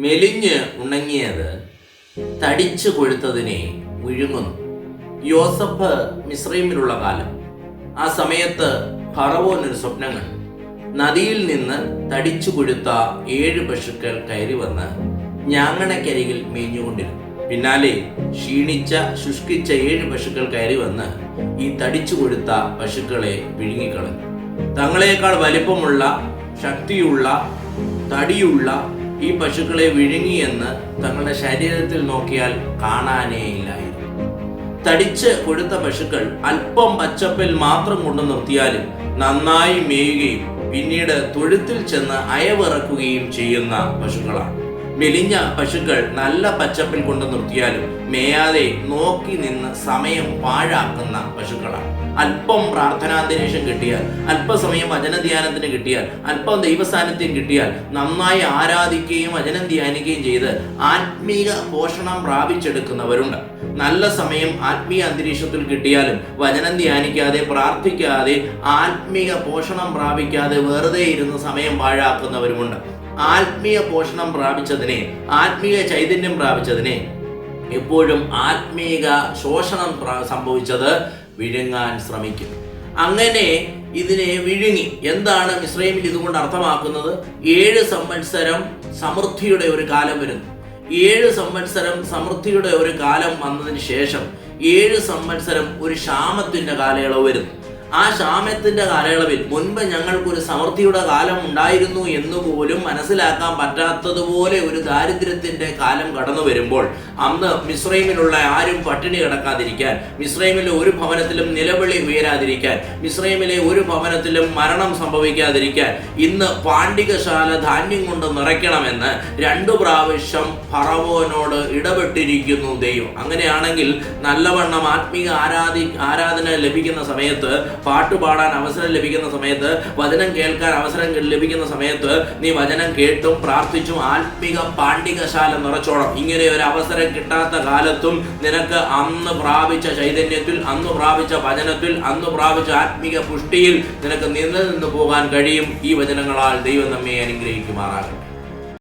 മെലിഞ്ഞ് ഉണങ്ങിയത് തടിച്ചു കൊഴുത്തതിനെ വിഴുങ്ങുന്നു യോസഫ് മിശ്രീമിലുള്ള കാലം. ആ സമയത്ത് ഫറവോൻ ഒരു സ്വപ്നം കണ്ടു. നദിയിൽ നിന്ന് തടിച്ചു കൊഴുത്ത ഏഴ് പശുക്കൾ കയറി വന്ന് ഞാങ്ങണക്കരികിൽ മേഞ്ഞുകൊണ്ടിരുന്നു. പിന്നാലെ ക്ഷീണിച്ച ശുഷ്കിച്ച ഏഴ് പശുക്കൾ കയറി വന്ന് ഈ തടിച്ചു കൊഴുത്ത പശുക്കളെ വിഴുങ്ങിക്കളഞ്ഞു. തങ്ങളെക്കാൾ വലിപ്പമുള്ള ശക്തിയുള്ള തടിയുള്ള ഈ പശുക്കളെ വിഴുങ്ങിയെന്ന് തങ്ങളുടെ ശരീരത്തിൽ നോക്കിയാൽ കാണാനേ ഇല്ലായിരുന്നു. തടിച്ച് കൊടുത്ത പശുക്കൾ അല്പം പച്ചപ്പിൽ മാത്രം കൊണ്ടു നിർത്തിയാലും നന്നായി മേയുകയും പിന്നീട് തൊഴുത്തിൽ ചെന്ന് അയവിറക്കുകയും ചെയ്യുന്ന പശുക്കളാണ്. മെലിഞ്ഞ പശുക്കൾ നല്ല പച്ചപ്പിൽ കൊണ്ട് നിർത്തിയാലും മേയാതെ നോക്കി നിന്ന് സമയം പാഴാക്കുന്ന പശുക്കളാണ്. അല്പം പ്രാർത്ഥനാന്തരീക്ഷം കിട്ടിയാൽ അല്പസമയം വചനധ്യാനത്തിന് കിട്ടിയാൽ അല്പം ദൈവസാന്നിധ്യം കിട്ടിയാൽ നന്നായി ആരാധിക്കുകയും വചനം ധ്യാനിക്കുകയും ചെയ്ത് ആത്മീക പോഷണം പ്രാപിച്ചെടുക്കുന്നവരുണ്ട്. നല്ല സമയം ആത്മീയ അന്തരീക്ഷത്തിൽ കിട്ടിയാലും വചനം ധ്യാനിക്കാതെ പ്രാർത്ഥിക്കാതെ ആത്മീക പോഷണം പ്രാപിക്കാതെ വെറുതെ ഇരുന്ന് സമയം പാഴാക്കുന്നവരുമുണ്ട്. ആത്മീയ പോഷണം പ്രാപിച്ചതിനെ ആത്മീയ ചൈതന്യം പ്രാപിച്ചതിനെ എപ്പോഴും ആത്മീക ശോഷണം സംഭവിച്ചത് വിഴുങ്ങാൻ ശ്രമിക്കും അങ്ങനെ ഇതിനെ വിഴുങ്ങി. എന്താണ് ഇസ്രയേലിൽ ഇതുകൊണ്ട് അർത്ഥമാക്കുന്നത്? ഏഴ് സംവത്സരം സമൃദ്ധിയുടെ ഒരു കാലം വരുന്നു. ഏഴ് സംവത്സരം സമൃദ്ധിയുടെ ഒരു കാലം വന്നതിന് ശേഷം ഏഴ് സംവത്സരം ഒരു ക്ഷാമത്തിന്റെ കാലയളവ് വരുന്നു. ആ ക്ഷാമത്തിന്റെ കാലയളവിൽ മുൻപ് ഞങ്ങൾക്കൊരു സമൃദ്ധിയുടെ കാലം ഉണ്ടായിരുന്നു എന്ന് പോലും മനസ്സിലാക്കാൻ പറ്റാത്തതുപോലെ ഒരു ദാരിദ്ര്യത്തിന്റെ കാലം കടന്നു വരുമ്പോൾ അന്ന് മിശ്രൈമിലുള്ള ആരും പട്ടിണി കിടക്കാതിരിക്കാൻ മിശ്രൈമിലെ ഒരു ഭവനത്തിലും നിലവിളി ഉയരാതിരിക്കാൻ മിശ്രൈമിലെ ഒരു ഭവനത്തിലും മരണം സംഭവിക്കാതിരിക്കാൻ ഇന്ന് പാണ്ഡികശാല ധാന്യം കൊണ്ട് നിറയ്ക്കണമെന്ന് രണ്ടു പ്രാവശ്യം ഫറവോനോട് ഇടപെട്ടിരിക്കുന്നു ദൈവം. അങ്ങനെയാണെങ്കിൽ നല്ലവണ്ണം ആത്മീയ ആരാധി ആരാധന ലഭിക്കുന്ന സമയത്ത് പാട്ട് പാടാൻ അവസരം ലഭിക്കുന്ന സമയത്ത് വചനം കേൾക്കാൻ അവസരം ലഭിക്കുന്ന സമയത്ത് നീ വചനം കേട്ടും പ്രാർത്ഥിച്ചും ആത്മിക പാണ്ഡികശാല നിറച്ചോണം ഇങ്ങനെ ഒരു അവസരം കിട്ടാത്ത കാലത്തും നിനക്ക് അന്ന് പ്രാപിച്ച ചൈതന്യത്തിൽ അന്ന് പ്രാപിച്ച വചനത്തിൽ അന്ന് പ്രാപിച്ച ആത്മീക പുഷ്ടിയിൽ നിനക്ക് നിലനിന്ന് പോകാൻ കഴിയും. ഈ വചനങ്ങളാൽ ദൈവം നമ്മെ അനുഗ്രഹിക്കുമാറാകട്ടെ.